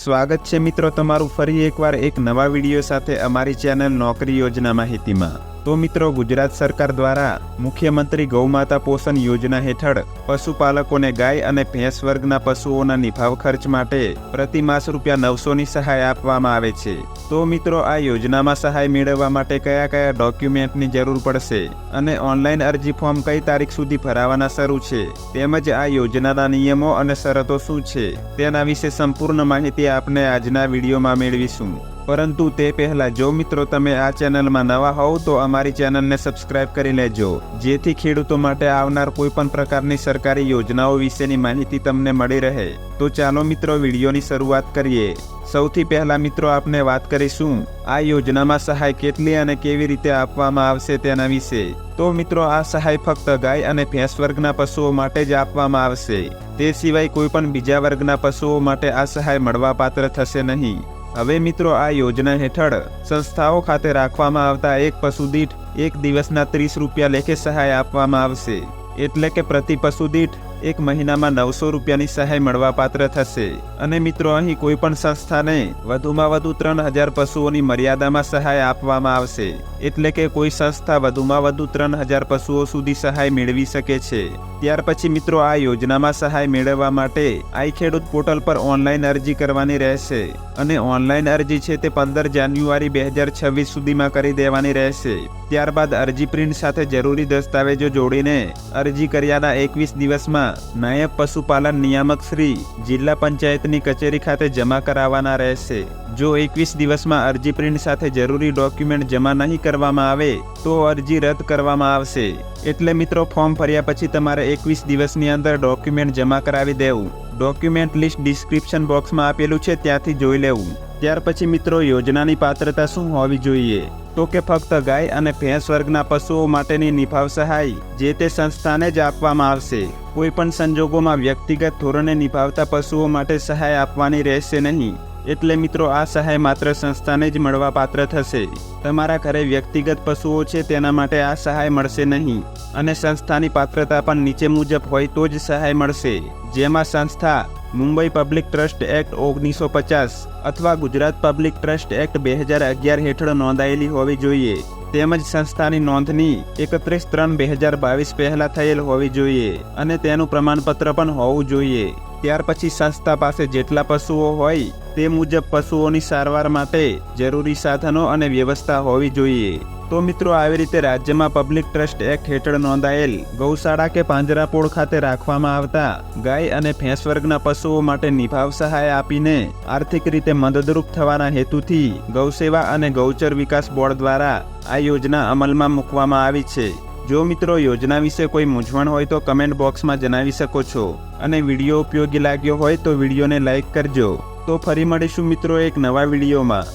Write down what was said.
સ્વાગત છે મિત્રો તમારું ફરી એકવાર એક નવા વીડિયો સાથે અમારી ચેનલ નોકરી યોજના માહિતીમાં. તો મિત્રો, ગુજરાત સરકાર દ્વારા મુખ્યમંત્રી ગૌમાતા પોષણ યોજના હેઠળ પશુપાલકોને ગાય અને ભેંસ વર્ગના પશુઓના નિભાવ ખર્ચ માટે પ્રતિ માસ રૂપિયા નવસોની સહાય આપવામાં આવે છે. તો મિત્રો, આ યોજનામાં સહાય મેળવવા માટે કયા કયા ડોક્યુમેન્ટની જરૂર પડશે અને ઓનલાઈન અરજી ફોર્મ કઈ તારીખ સુધી ભરાવાના શરૂ છે, તેમજ આ યોજનાના નિયમો અને શરતો શું છે, તેના વિશે સંપૂર્ણ માહિતી આપને આજના વિડીયોમાં મેળવીશું. પરંતુ તે પહેલાં જો મિત્રો તમે આ ચેનલમાં નવા હોવ તો અમારી ચેનલને સબસ્ક્રાઇબ કરી લેજો. જેથી ખેડૂતો માટે આવનાર કોઈ પણ પ્રકારની સરકારી યોજનાઓ વિશેની માહિતી તમને મળી રહે. તો ચાલો મિત્રો વિડીયોની શરૂઆત કરીએ. સૌથી પહેલા મિત્રો આપને વાત કરીશું, આ યોજનામાં સહાય કેટલી અને કેવી રીતે આપવામાં આવશે તેના વિશે. તો મિત્રો આ સહાય ફક્ત ગાય અને ભેંસ વર્ગના પશુઓ માટે જ આપવામાં આવશે. તે સિવાય કોઈ પણ બીજા વર્ગના પશુઓ માટે આ સહાય મળવાપાત્ર થશે નહીં. હવે મિત્રો આ યોજના હેઠળ સંસ્થાઓ ખાતે રાખવામાં આવતા એક પશુ દીઠ એક દિવસના ત્રીસ રૂપિયા લેખે સહાય આપવામાં આવશે. એટલે કે પ્રતિ પશુ દીઠ એક મહિનામાં નવસો રૂપિયાની સહાય મળવાપાત્ર થશે. અને મિત્રો, અહીં કોઈ પણ સંસ્થાને વધુમાં વધુ ત્રણ હજાર પશુઓની મર્યાદામાં સહાય આપવામાં આવશે. એટલે કે કોઈ સંસ્થા વધુમાં વધુ ત્રણ હજાર પશુઓ સુધી સહાય મેળવી શકે છે. ત્યાર પછી મિત્રો, આ યોજનામાં સહાય મેળવવા માટે આઈ ખેડૂત પોર્ટલ પર ઓનલાઈન અરજી કરવાની રહેશે અને ઓનલાઈન અરજી છે તે પંદર જાન્યુઆરી બે હજાર છવ્વીસ સુધીમાં કરી દેવાની રહેશે. ત્યારબાદ અરજી પ્રિન્ટ સાથે જરૂરી દસ્તાવેજો જોડીને અરજી કર્યાના એકવીસ દિવસમાં નાયબ પશુપાલન નિયામક શ્રી જિલ્લા પંચાયતની કચેરી ખાતે જમા કરાવવાના રહેશે. જો એકવીસ દિવસમાં અરજી પ્રિન્ટ સાથે જરૂરી ડોક્યુમેન્ટ જમા નહીં કરવામાં આવે, તો અરજી રદ કરવામાં આવશે. એટલે મિત્રો, ફોર્મ ભર્યા પછી તમારે એકવીસ દિવસની અંદર ડોક્યુમેન્ટ જમા કરાવી દેવું. ડોક્યુમેન્ટ લિસ્ટ ડિસ્ક્રિપ્શન બોક્સમાં આપેલું છે, ત્યાંથી જોઈ લેવું. ત્યાર પછી મિત્રો, યોજનાની પાત્રતા શું હોવી જોઈએ? તો કે ફક્ત ગાય અને ભેંસ વર્ગના પશુઓ માટેની નિભાવ સહાય, જે તે સંસ્થાને જ આપવામાં આવશે. કોઈ પણ સંજોગોમાં વ્યક્તિગત ધોરણે નિભાવતા પશુઓ માટે સહાય આપવાની રહેશે નહીં. એટલે મિત્રો, આ સહાય માત્ર સંસ્થાને જ મળવા પાત્ર થશે. તમારા ઘરે વ્યક્તિગત પશુઓ છે તેના માટે આ સહાય મળશે નહીં. અને સંસ્થાની પાત્રતા પણ નીચે મુજબ હોય તો જ સહાય મળશે. જેમાં સંસ્થા, મુંબઈ પબ્લિક ટ્રસ્ટ એક્ટ ઓગણીસો પચાસ અથવા ગુજરાત પબ્લિક ટ્રસ્ટ એક્ટ બે હજાર અગિયાર હેઠળ નોંધાયેલી હોવી જોઈએ. તેમજ સંસ્થાની નોંધણી એકત્રીસ ત્રણ બે હજાર બાવીસ પહેલાં થયેલ હોવી જોઈએ અને તેનું પ્રમાણપત્ર પણ હોવું જોઈએ. ત્યાર પછી સંસ્થા પાસે જેટલા પશુઓ હોય તે મુજબ પશુઓની સારવાર માટે જરૂરી સાધનો અને વ્યવસ્થા હોવી જોઈએ. તો મિત્રો, આવી રીતે રાજ્યમાં પબ્લિક ટ્રસ્ટ એક્ટ હેઠળ નોંધાયેલ ગૌશાળા કે પાંજરાપોળ ખાતે રાખવામાં આવતા ગાય અને ભેંસ વર્ગના પશુઓ માટે નિભાવ સહાય આપીને આર્થિક રીતે મદદરૂપ થવાના હેતુથી ગૌસેવા અને ગૌચર વિકાસ બોર્ડ દ્વારા આ યોજના અમલમાં મૂકવામાં આવી છે. જો મિત્રો, યોજના વિશે કોઈ મૂંઝવણ હોય તો કમેન્ટ બોક્સમાં જણાવી શકો છો. અને વીડિયો ઉપયોગી લાગ્યો હોય તો વિડીયોને લાઇક કરજો. તો ફરી મળીશું મિત્રો એક નવા વિડીયોમાં.